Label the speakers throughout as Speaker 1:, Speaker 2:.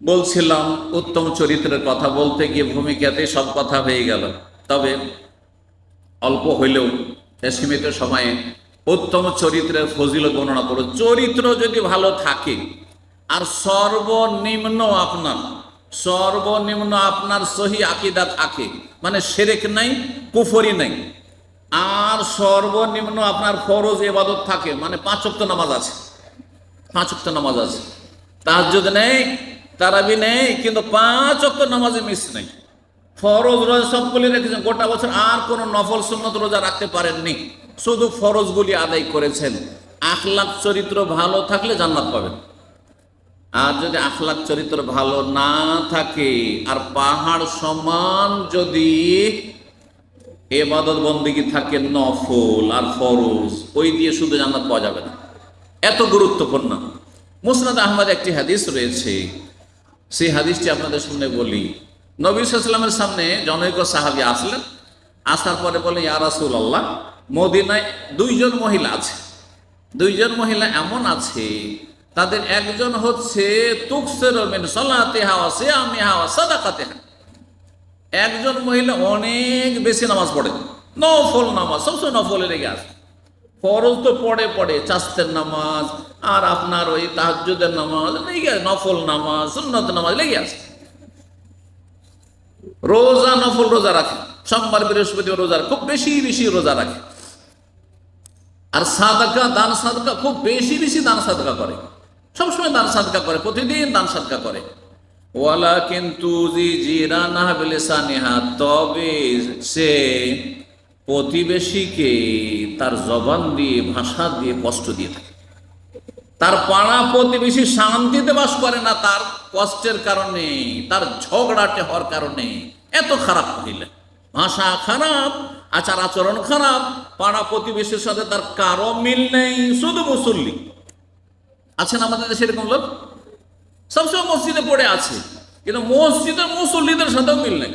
Speaker 1: বলছিলাম, উত্তম চরিত্রের কথা বলতে গিয়ে ভূমিকাতে সব কথা হয়ে গেল। তবে অল্প হইলেও সীমিত সময়ে উত্তম চরিত্রের ফজিলত বর্ণনা করো। চরিত্র যদি ভালো থাকে, আর সর্বনিম্ন আপনার সর্বনিম্ন আপনার সহি আকিদা থাকে মানে সেরেক নাই, কুফরি নাই, আর সর্বনিম্ন আপনার ফরজ এবাদত থাকে মানে পাঁচ নামাজ আছে, পাঁচ নামাজ আছে তার যদি নেই তারাবি নেই, কিন্তু পাঁচ ওয়াক্ত নামাজে মিস নেই। ফরজ রোজা সবগুলি রেখেছেন, গোটা বছর আর কোনো নফল সুন্নত রোজা রাখতে পারেননি। শুধু ফরজগুলি আদায় করেছেন। আখলাখ চরিত্র ভালো থাকলে জান্নাত পাবেন। আর যদি আখলাখ চরিত্র ভালো না থাকে, আর পাহাড় সমান যদি এবাদত বন্দিগি থাকে নফল আর ফরজ, ওই দিয়ে শুধু জান্নাত পাওয়া যাবে না। এত গুরুত্বপূর্ণ। মুসনাদ আহমদ একটি হাদিস রয়েছে সেই হাদিসটি আপনাদের সামনে বলি। নবী সাল্লামের সামনে জনৈক সাহাবি আসলেন। আসার পরে বলে, ইয়া রাসূল আল্লাহ মদিনায় দুইজন মহিলা আছে। দুইজন মহিলা এমন আছে, তাদের একজন হচ্ছে একজন মহিলা অনেক বেশি নামাজ পড়ে। নফল নামাজ, সবসময় নফলে লেগে আসে ফরজ তো পড়ে পড়ে, চাস্তের নামাজ, আর আপনার ওই তাহাজ্জুদের নামাজ, লেগে, নফল নামাজ, সুন্নত নামাজ, লেগে আছে। রোজা, নফল রোজা রাখে। সোমবার, বৃহস্পতি রোজা খুব বেশি বেশি রোজা রাখে। আর সাদাকা, দান সাদকা, খুব বেশি বেশি দান সাদকা করে। সবসময় দান সাদকা করে, প্রতিদিন দান সাদকা করে। ওয়ালা কিন্তু তবে সে প্রতিবেশীকে তার জবান দিয়ে, ভাষা দিয়ে কষ্ট দিয়ে থাকে। তার পাড়া প্রতিবেশী শান্তিতে বাস করে না, তার কষ্টের কারণে, তার ঝগড়াটে হওয়ার কারণে। এত খারাপ হইলে ভাষা খারাপ, আচার আচরণ খারাপ, পাড়া প্রতিবেশীর সাথে তার কারও মিল নেই, শুধু মুসল্লি। আছেন আমাদের দেশে এরকম লোক? সবসময় মসজিদে পড়ে আছে, কিন্তু মসজিদের মুসল্লিদের সাথেও মিল নেই।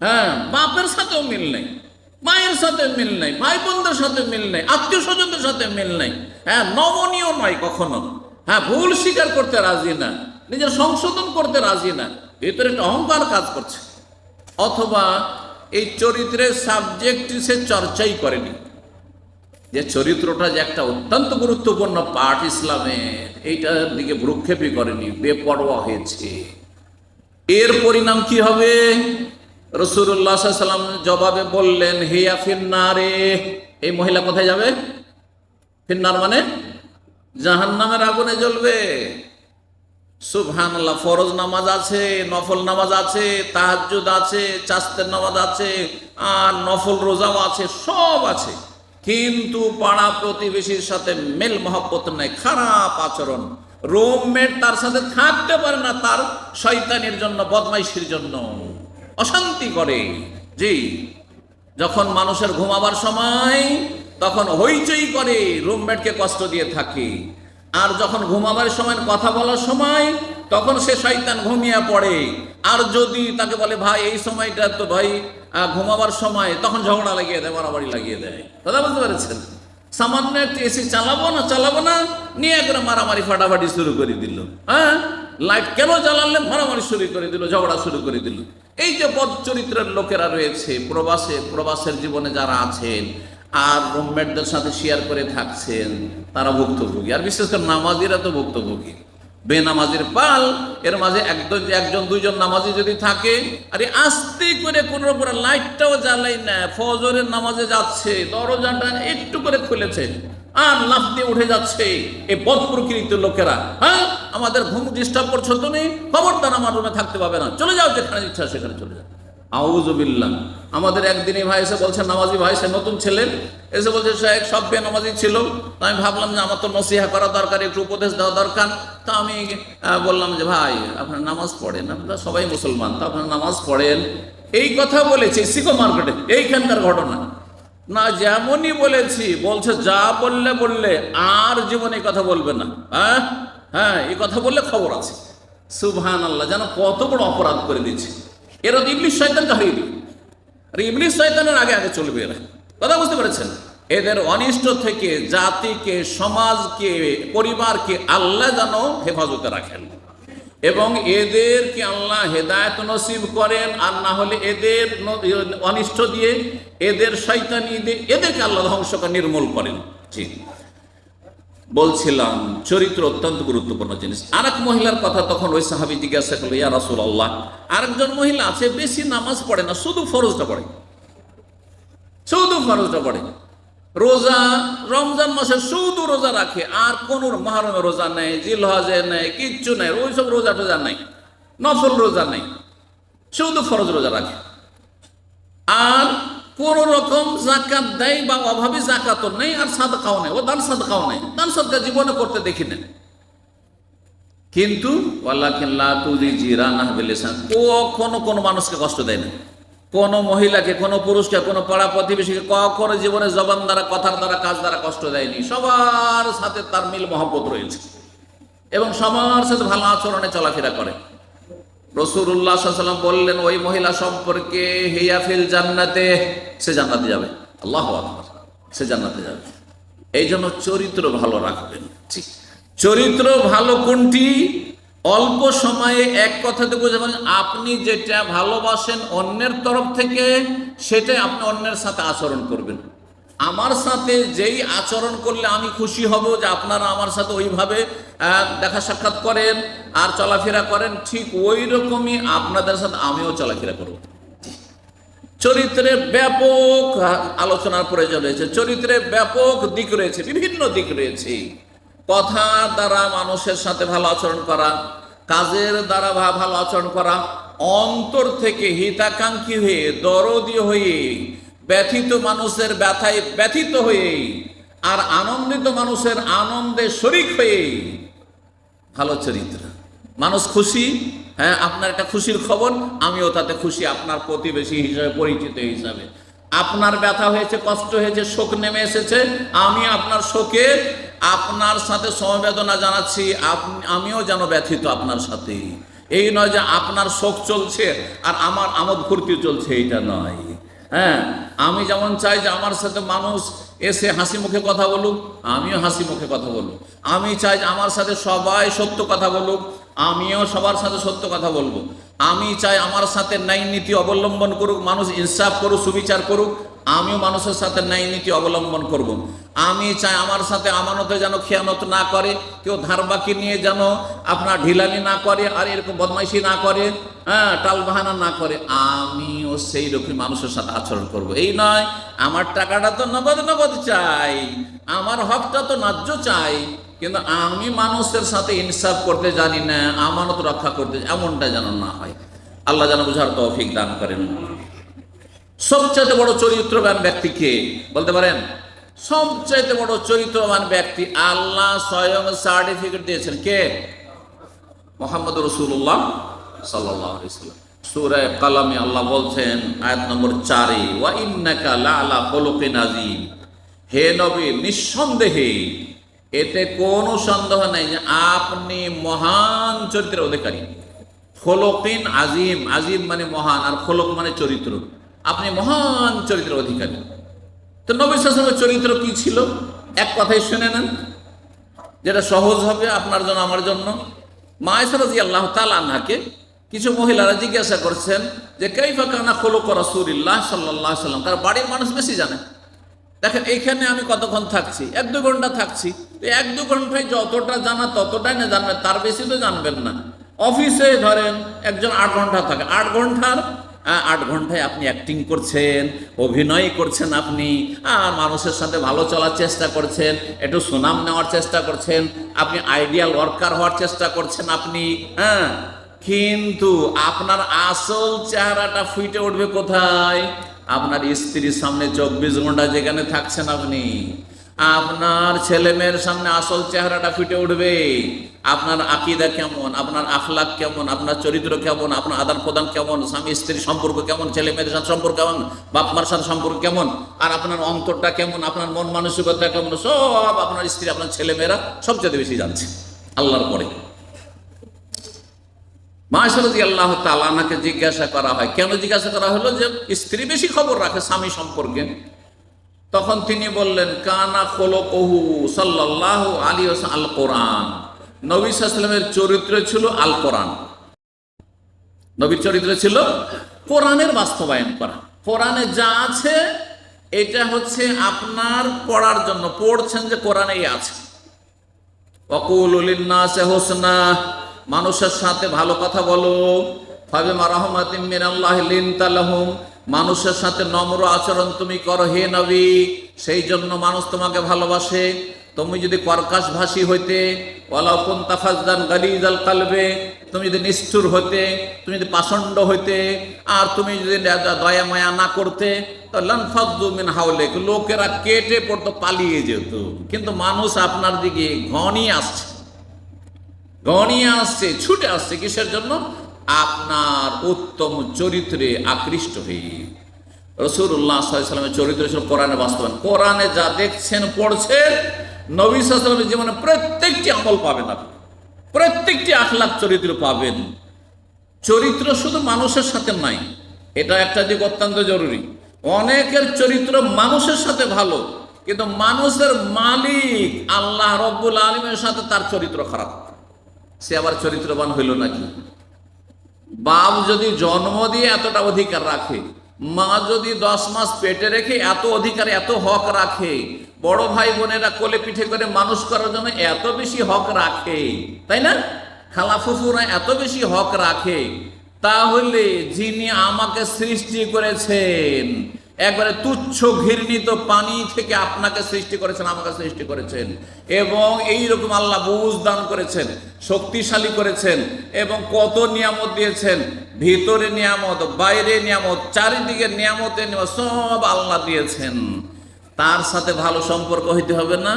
Speaker 1: হ্যাঁ বাপের সাথেও মিল নেই। মায়ের সাথে মিল নাই, ভাই বোনদের সাথে মিল নেই, আত্মীয় স্বজনদের সাথে মিল নাই। হ্যাঁ নমনীয় নয় কখনো। হ্যাঁ ভুল স্বীকার করতে রাজি না, নিজের সংশোধন করতে রাজি না, ভিতরে একটা অহংকার কাজ করছে। অথবা এই চরিত্রের সাবজেক্ট সে চর্চাই করেনি। যে চরিত্রটা যে একটা অত্যন্ত গুরুত্বপূর্ণ পাঠ ইসলামের, এইটার দিকে ভ্রুক্ষেপই করেনি, বেপরোয়া হয়েছে। এর পরিণাম কি হবে? রসুল্লাহ জবাবে বললেন, হিয়া ফিন্নারে। এই মহিলা কোথায় যাবে? ফিন্নার মানে জাহান নামের আগুনে জ্বলবে। সুবহান ফরজ নামাজ আছে, নফল নামাজ আছে, তাহাজ্জুদ আছে, চাস্তের নামাজ আছে, আর নফল রোজাও আছে, সব আছে। কিন্তু পাড়া প্রতিবেশীর সাথে মেল মহব্বত নাই, খারাপ আচরণ। রুমমেট তার সাথে থাকতে পারে না, তার শয়তানির জন্য, বদমাইশির জন্য। অশান্তি করে। জি, যখন মানুষের ঘুমাবার সময় তখন হইচই করে, রুমমেটকে কষ্ট দিয়ে থাকে। আর যখন ঘুমাবার সময় কথা বলার সময় তখন সে শয়তান ঘুমিয়ে পড়ে। আর যদি তাকে বলে, ভাই, এই সময়টা তো ভাই ঘুমাবার সময়, তখন ঝগড়া লাগিয়ে দেয় মারামারি লাগিয়ে দেয়। কথা বুঝতে পেরেছেন? সামান্য একটু এসি চালাবো না চালাবো না, নিয়ে করে মারামারি ফাটাফাটি শুরু করে দিল। হ্যাঁ? লাইট কেন জ্বালালে মারামারি শুরু করে দিল, ঝগড়া শুরু করে দিল। এই যে পদ চরিত্রের লোকেরা রয়েছে, প্রবাসে, প্রবাসের জীবনে যারা আছেন আর রুমমেটদের সাথে শেয়ার করে থাকছেন, তারা ভুক্তভোগী। আর বিশেষ করে নামাজিরা তো ভুক্তভোগী। বেনামাজির পাল, এর মাঝে একজন একজন, দুইজন নামাজি যদি থাকে, আরে আস্তে করে কোন উপরে লাইটটাও জ্বালাই না, ফজরের নামাজে যাচ্ছে, দরজাটা একটু করে খুলেছে। আর লাফ দিয়ে উঠে যাচ্ছে এই বদ প্রকৃতির লোকেরা। হ্যাঁ? আমাদের ঘুম ডিস্টার্ব করছ তুমি? খবরদার আমার রুমে থাকতে পাবে না। চলে যাও যেখানে ইচ্ছা সেখানে চলে যাও। আমাদের একদিনই ভাই এসে বলছে, নামাজি ভাই, সে নতুন ছেলে। এসে বলছে শেখ সব বে নামাজি ছিল। আমি ভাবলাম যে আমার তো নসিহা করা দরকার, একটু উপদেশ দেওয়া দরকার। তা আমি বললাম যে, ভাই, আপনার নামাজ পড়েন আপনারা সবাই মুসলমান, তো আপনার নামাজ পড়েন। এই কথা বলেছি, সিকো মার্কেটে, এইখানকার ঘটনা। না, যেমনই বলেছি, বলছে, যা বললে বললে, আর জীবনে এই কথা বলবে না। হ্যাঁ? হ্যাঁ এই কথা বললে খবর আছে। সুবহান আল্লাহ যেন কত বড় অপরাধ করে দিচ্ছে এরা তো ইবলিশ শয়তানকে হারিয়ে দিবে আর ইবলিশ শয়তানের আগে আগে চলবে এরা। কথা বুঝতে পেরেছেন? এদের অনিষ্ট থেকে জাতিকে, সমাজকে, পরিবারকে আল্লাহ যেন হেফাজতে রাখেন। এবং এদেরকে আল্লাহ হেদায়ত নসিব করেন? আর না হলে এদের অনিষ্ট দিয়ে, এদের শৈতানি দিয়ে এদেরকে আল্লাহ ধ্বংস নির্মূল করেন। জি। বলছিলাম, চরিত্র অত্যন্ত গুরুত্বপূর্ণ জিনিস। আরেক মহিলার কথা তখন ওই সাহাবি জিজ্ঞাসা করল, ইয়া রাসুল আল্লাহ আরেকজন মহিলা আছে, বেশি নামাজ পড়ে না, শুধু ফরজটা পড়ে। শুধু ফরজটা পড়ে। রোজা, রমজান মাসে শুধু রোজা রাখে, আর কোন মহারমে রোজা নেই, জিলহাজে নেই, কিচ্ছু নেই ওইসব রোজা টোজা নেই, নফল রোজা নেই, শুধু ফরজ রোজা রাখে। আর কোন রকম জাকাত দেয় বা অভাবে জাকাতও নেই, আর সাদকাও নেই, ও দান সাদকাও নেই, দান সাদকা জীবনে করতে দেখি না কিন্তু কখনো কোনো মানুষকে কষ্ট দেয় না। কোন মহিলাকে, কোন পুরুষকে, কোন পাড়া প্রতিবেশীকে কখনো জীবনে জবান দ্বারা, কথার দ্বারা, কাজ দ্বারা কষ্ট দেয়নি। সবার সাথে তার মিল মহব্বত রয়েছে। এবং সবার সাথে ভালো আচরণে চলাফেরা করে। রসুল্লাহ সাল্লাম বললেন, ওই মহিলা সম্পর্কে হিয়াফিল জান্নাতে, সে জান্নাতে যাবে। আল্লাহ সে জান্নাতে যাবে। এই জন্য চরিত্র ভালো রাখবেন। ঠিক চরিত্র ভালো কোনটি? অল্প সময়ে এক কথাতে বুঝে পারেন আপনি যেটা ভালোবাসেন অন্যের তরফ থেকে, সেটাই আপনি অন্যের সাথে আচরণ করবেন। আমার সাথে যেই আচরণ করলে আমি খুশি হব যে আপনারা আমার সাথে ওইভাবে দেখা সাক্ষাৎ করেন আর চলাফেরা করেন, ঠিক ওই রকমই আপনাদের সাথে আমিও চলাফেরা করব। চরিত্রের ব্যাপক আলোচনার প্রয়োজন রয়েছে চরিত্রের ব্যাপক দিক রয়েছে, বিভিন্ন দিক রয়েছে। কথা দ্বারা মানুষের সাথে ভালো আচরণ করা, কাজের দ্বারা ভালো আচরণ করা, অন্তর থেকে হিতাকাঙ্ক্ষী হয়ে, দরদি হয়ে, ব্যথিত মানুষের ব্যথায় ব্যথিত হয়ে, আর আনন্দিত মানুষের আনন্দে শরিক হয়ে। ভালো চরিত্র। মানুষ খুশি? হ্যাঁ আপনার একটা খুশির খবর, আমিও তাতে খুশি, আপনার প্রতিবেশী হিসাবে, পরিচিত হিসাবে। আপনার ব্যথা হয়েছে, কষ্ট হয়েছে, শোক নেমে এসেছে, আমি আপনার শোকে আপনার সাথে সমবেদনা জানাচ্ছি আমিও যেন ব্যথিত আপনার সাথে। এই নয় যে আপনার শোক চলছে আর আমার আমোদ ফুর্তি চলছে, এইটা নয়। হ্যাঁ আমি যেমন চাই যে আমার সাথে মানুষ এসে হাসি মুখে কথা বলুক, আমিও হাসি মুখে কথা বলব আমি চাই যে আমার সাথে সবাই সত্য কথা বলুক, আমিও সবার সাথে সত্য কথা বলব। আমি চাই আমার সাথে ন্যায় নীতি অবলম্বন করুক, মানুষ ইনসাফ করুক, সুবিচার করুক আমিও মানুষের সাথে ন্যায় নীতি অবলম্বন করব। আমি চাই আমার সাথে আমানতে যেন খেয়ানত না করে, কেউ ধার বাকি নিয়ে যেন আপনার ঢিলানি না করে, আর এরকম বদমাইশি না করে হ্যাঁ টাল বাহানা না করে আমিও সেই রকম মানুষের সাথে আচরণ করব। এই নয়, আমার টাকাটা তো নগদ নগদ চাই, আমার হকটা তো ন্যায্য চাই, কিন্তু আমি মানুষের সাথে ইনসাফ করতে জানি না, আমানত রক্ষা করতে এমনটা যেন না হয় আল্লাহ যেন বুঝার তৌফিক দান করেন সবচাইতে বড় চরিত্রবান ব্যক্তি কে? বলতে পারেন? সবচাইতে বড় চরিত্রবান ব্যক্তি আল্লাহ স্বয়ং সার্টিফিকেট দিয়েছেন কে? মোহাম্মদ রসুল্লাহ সাল্লাম সুরায় কালামে আল্লাহ বলছেন, আয়াত নম্বর চারে, ওয়া ইন্নাকা লালা খলুকিন আজিম হে নবী, নিঃসন্দেহে এতে কোনো সন্দেহ নেই যে আপনি মহান চরিত্রের অধিকারী। খোলকিন আজিম আজিম মানে মহান, আর খোলক মানে চরিত্র। আপনি মহান চরিত্রের অধিকারী। তো নবী সাসমের চরিত্র কি ছিল? এক কথাই শুনে নেন। যেটা সহজ হবে আপনার জন্য, আমার জন্য। মায়েসারাজি আল্লাহ তালাকে কিছু মহিলারা জিজ্ঞাসা করছেন যে, কাইফা কানা খোলক রাসুলিল্লাহ সাল্লাহ সাল্লাম তার বাড়ির মানুষ বেশি জানে। দেখেন, এইখানে আমি কতক্ষণ থাকছি? এক দু ঘণ্টা থাকছি। এক দু ঘন্টায় যতটা জানা, ততটাই না জানবেন তার বেশি তো জানবেন না। অফিসে ধরেন একজন আট ঘণ্টা থাকে। আট ঘণ্টার আট ঘন্টায় আপনি অ্যাক্টিং করছেন, অভিনয় করছেন আপনি, আর মানুষের সাথে ভালো চলার চেষ্টা করছেন, একটু সুনাম নেওয়ার চেষ্টা করছেন, আপনি আইডিয়াল ওয়ার্কার হওয়ার চেষ্টা করছেন আপনি হ্যাঁ? কিন্তু আপনার আসল চেহারাটা ফুটে উঠবে কোথায়? আপনার স্ত্রীর সামনে চব্বিশ ঘণ্টা যেখানে থাকছেন আপনি। আপনার ছেলে মেয়ের সামনে আসল চেহারাটা ফুটে উঠবে। আপনার আকিদা কেমন? আপনার আখলাক কেমন? আপনার চরিত্র কেমন? আপনার আদান প্রদান কেমন? স্বামী স্ত্রীর সম্পর্ক কেমন? ছেলে মেয়েদের সাথে সম্পর্ক কেমন? বাপ মার সাথে সম্পর্ক কেমন? আর আপনার অন্তরটা কেমন? আপনার মন মানসিকতা কেমন? সব আপনার স্ত্রী, আপনার ছেলে মেয়েরা সবচেয়ে বেশি জানছে আল্লাহর পরে। মাসারদি আল্লাহ তালানাকে জিজ্ঞাসা করা হয়, কেন জিজ্ঞাসা করা হলো যে স্ত্রী বেশি খবর রাখে স্বামী সম্পর্কে? তখন তিনি বললেন, কানা খোলো কহু সাল্লাহ আলী আল কোরআন নবী চরিত্র ছিল আল কোরআন নবীর চরিত্র ছিল কোরআনের বাস্তবায়ন করা। কোরআনে যা আছে, এটা হচ্ছে আপনার পড়ার জন্য। পড়ছেন যে কোরআনেই আছে। অকুল হোসনা। মানুষের সাথে ভালো কথা বলো। ফাবে মারহমাতিম মিনাল্লাহ লিনতালাহুম মানুষের সাথে নম্র আচরণ তুমি করো, হে নবী। সেই জন্য মানুষ তোমাকে ভালোবাসে। তুমি যদি কর্কাশ ভাষী হইতে ওয়ালাউকুন তাফাজদান গালিজাল কালবে, তুমি যদি নিষ্ঠুর হইতে, তুমি যদি পাষণ্ড হইতে, আর তুমি যদি দয়া মায়া না করতে মিন হাওলেক, লোকেরা কেটে পড়তো পালিয়ে যেত। কিন্তু মানুষ আপনার দিকে ঘনিয়ে আসছে। গনিয়ে আসছে, ছুটে আসছে। কিসের জন্য? আপনার উত্তম চরিত্রে আকৃষ্ট হয়ে সাল্লামের চরিত্র ছিল কোরআনে বাস্তবায়ন। কোরআনে যা দেখছেন, পড়ছেন, নবী জীবনে প্রত্যেকটি আমল পাবেন আপনি। প্রত্যেকটি আখলাখ চরিত্র পাবেন। চরিত্র শুধু মানুষের সাথে নাই, এটা একটা দিক অত্যন্ত জরুরি। অনেকের চরিত্র মানুষের সাথে ভালো, কিন্তু মানুষের মালিক আল্লাহ রব্বুল আলমের সাথে তার চরিত্র খারাপ। সে আবার চরিত্রবান হইল নাকি? বাপ যদি জন্ম দিয়ে এতটা অধিকার রাখে, মা যদি দশ মাস পেটে রেখে এত অধিকার, এত হক রাখে, বড় ভাই বোনেরা কোলে পিঠে করে মানুষ করার জন্য এত বেশি হক রাখে, তাই না? খালা ফুফুরা এত বেশি হক রাখে, তাহলে যিনি আমাকে সৃষ্টি করেছেন একবারে তুচ্ছ ঘৃণিত পানি থেকে আপনাকে সৃষ্টি করেছেন, আমাকে সৃষ্টি করেছেন। এবং এই রকম আল্লাহ বুঝ দান করেছেন, শক্তিশালী করেছেন, এবং কত নিয়ামত দিয়েছেন। ভিতরে নিয়ামত, বাইরে নিয়ামত, চারিদিকে নিয়ামতে নিয়ামত, সব আল্লাহ দিয়েছেন। তার সাথে ভালো সম্পর্ক হইতে হবে না,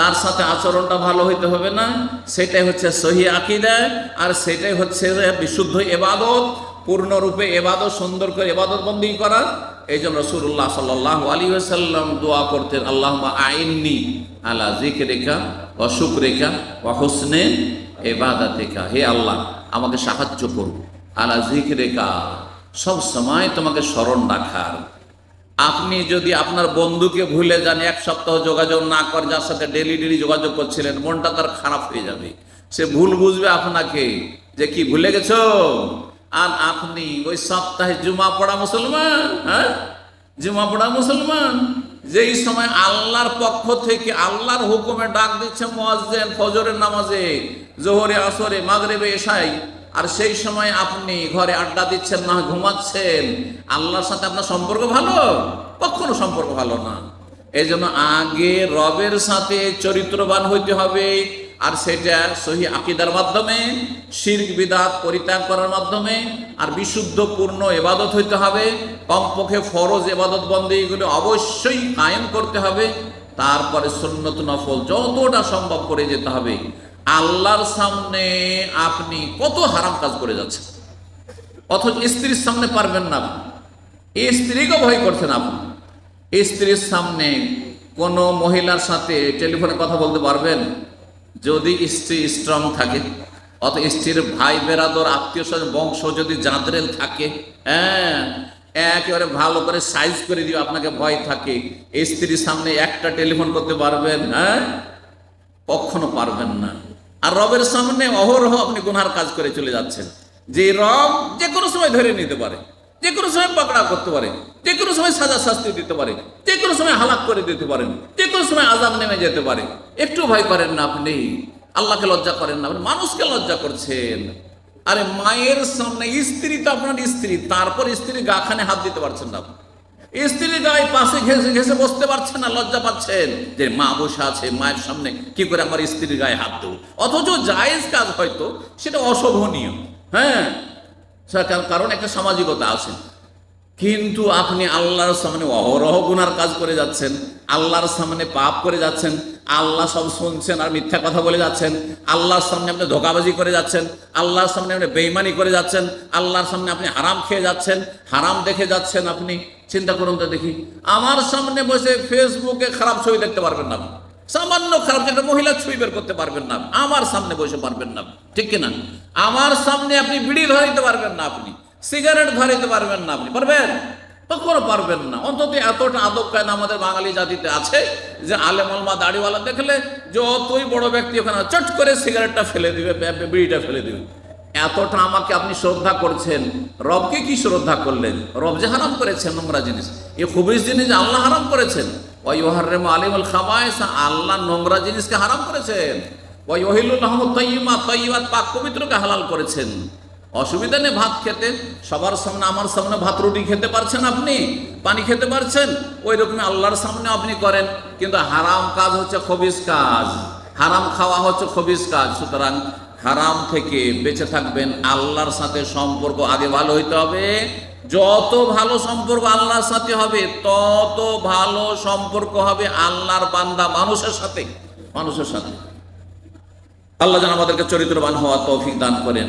Speaker 1: তার সাথে আচরণটা ভালো হইতে হবে না। সেটাই হচ্ছে সহি আকিদা, আর সেটাই হচ্ছে বিশুদ্ধ এবাদত পূর্ণরূপে এবাদত, সুন্দর করে এবাদত বন্দী করা। এই জন্য রসুল্লাহ সাল্লাহ আলী সাল্লাম দোয়া করতেন আল্লাহ আইননি আলা জিক রেখা অসুখ রেখা ও হোসনে এবাদাতেকা হে আল্লাহ, আমাকে সাহায্য করুন আলা জিক রেখা সব সময় তোমাকে স্মরণ রাখার। আপনি যদি আপনার বন্ধুকে ভুলে যান, এক সপ্তাহ যোগাযোগ না করে, যার সাথে ডেলি ডেলি যোগাযোগ করছিলেন, মনটা তার খারাপ হয়ে যাবে। সে ভুল বুঝবে আপনাকে, যে কি, ভুলে গেছো? আর আপনি ওই সপ্তাহে জুমা পড়া মুসলমান হ্যাঁ? জুমা পড়া মুসলমান। যেই সময় আল্লাহর পক্ষ থেকে আল্লাহর হুকুমে ডাক দিচ্ছে মোয়াজ্জেন ফজরের নামাজে, জোহরে, আসরে, মাগরেবে এসাই আর সেই সময় আপনি ঘরে আড্ডা দিচ্ছেন, না ঘুমাচ্ছেন, আল্লাহর সাথে আপনার সম্পর্ক ভালো? কখনো সম্পর্ক ভালো না। এই আগে রবের সাথে চরিত্রবান হইতে হবে আর সেটা সহি আকিদার মাধ্যমে, শির্ক, বিদাত পরিত্যাগ করার মাধ্যমে, আর বিশুদ্ধ, পূর্ণ এবাদত হইতে হবে। কমপক্ষে ফরজ এবাদত বন্দী এগুলো অবশ্যই কায়েম করতে হবে। তারপরে সুন্নত নফল যতটা সম্ভব করে যেতে হবে। আল্লাহর সামনে আপনি কত হারাম কাজ করে যাচ্ছেন। অথচ স্ত্রীর সামনে পারবেন না এই স্ত্রীকে ভয় করছেন আপনি। স্ত্রীর সামনে কোনো মহিলার সাথে টেলিফোনে কথা বলতে পারবেন? যদি স্ত্রী স্ট্রং থাকে অত স্ত্রীর ভাই বেরাদর, আত্মীয় স্বজন, বংশ যদি জাঁদরেল থাকে হ্যাঁ একেবারে ভালো করে সাইজ করে দিও, আপনাকে ভয় থাকে। স্ত্রীর সামনে একটা টেলিফোন করতে পারবেন হ্যাঁ? কখনো পারবেন না। আর রবের সামনে অহরহ আপনি গুনহার কাজ করে চলে যাচ্ছেন। যে রব যে কোনো সময় ধরে নিতে পারে। যে কোনো সময় পাকড়া করতে পারে, যে কোনো সময় সাজা শাস্তি দিতে পারে, যে কোনো সময় হালাক করে দিতে পারেন যে কোনো সময় আজাব নেমে যেতে পারে। একটু ভয় করেন না আপনি, আল্লাহকে লজ্জা করেন না মানুষকে লজ্জা করছেন। আরে মায়ের সামনে স্ত্রী তো আপনার স্ত্রী, তারপর স্ত্রী গাখানে হাত দিতে পারছেন না। স্ত্রী গায়ে পাশে ঘেসে ঘেসে বসতে পারছেন না, লজ্জা পাচ্ছেন। যে মা বসে আছে মায়ের সামনে, কি করে আমার স্ত্রীর গায়ে হাত দেবো? অথচ জায়েজ কাজ হয়তো, সেটা অশোভনীয়। হ্যাঁ? কারণ একটা সামাজিকতা আছে। কিন্তু আপনি আল্লাহর সামনে অহরহ গুনার কাজ করে যাচ্ছেন, আল্লাহর সামনে পাপ করে যাচ্ছেন, আল্লাহ সব শুনছেন আর মিথ্যা কথা বলে যাচ্ছেন, আল্লাহর সামনে আপনি ধোকাবাজি করে যাচ্ছেন, আল্লাহর সামনে আপনি বেইমানি করে যাচ্ছেন, আল্লাহর সামনে আপনি হারাম খেয়ে যাচ্ছেন, হারাম দেখে যাচ্ছেন আপনি। চিন্তা করুন তো দেখি। আমার সামনে বসে ফেসবুকে খারাপ ছবি দেখতে পারবেন না আপনি। সামান্য খারাপ যেটা মহিলা ছবি বের করতে পারবেন না আমার সামনে বসে পারবেন না ঠিক কিনা? আমার সামনে আপনি বিড়ি ধরাইতে পারবেন না আপনি। সিগারেট ধরাইতে পারবেন না আপনি। পারবেন? কখনো পারবেন না। অন্তত এতটা আদব কায়দা আমাদের বাঙালি জাতিতে আছে যে আলেমলমা দাড়িওয়ালা দেখলে যতই বড় ব্যক্তি ওখানে চট করে সিগারেটটা ফেলে দিবে বিড়িটা ফেলে দিবে। এতটা আমাকে আপনি শ্রদ্ধা করছেন। রবকে কি শ্রদ্ধা করলেন? রব যে হারাম করেছেন নোংরা জিনিস। এ খুবই জিনিস আল্লাহ হারাম করেছেন। ওই ওহারেম আলিমুল খাবায়স আল্লাহ নোংরা জিনিসকে হারাম করেছেন। ওই ওহিলুল আহমদ তৈমা তৈবাত হালাল করেছেন। অসুবিধা নেই ভাত খেতে, সবার সামনে আমার সামনে ভাত রুটি খেতে পারছেন আপনি? পানি খেতে পারছেন? ওই রকমই আল্লাহর সামনে আপনি করেন, কিন্তু হারাম কাজ হচ্ছে খবিস কাজ। হারাম খাওয়া হচ্ছে খবিস কাজ। সুতরাং হারাম থেকে বেঁচে থাকবেন, আল্লাহর সাথে সম্পর্ক আগে ভালো হইতে হবে যত ভালো সম্পর্ক আল্লাহর সাথে হবে, তত ভালো সম্পর্ক হবে আল্লাহর বান্দা মানুষের সাথে মানুষের সাথে। আল্লাহ যেন আমাদেরকে চরিত্রবান হওয়া তৌফিক দান করেন।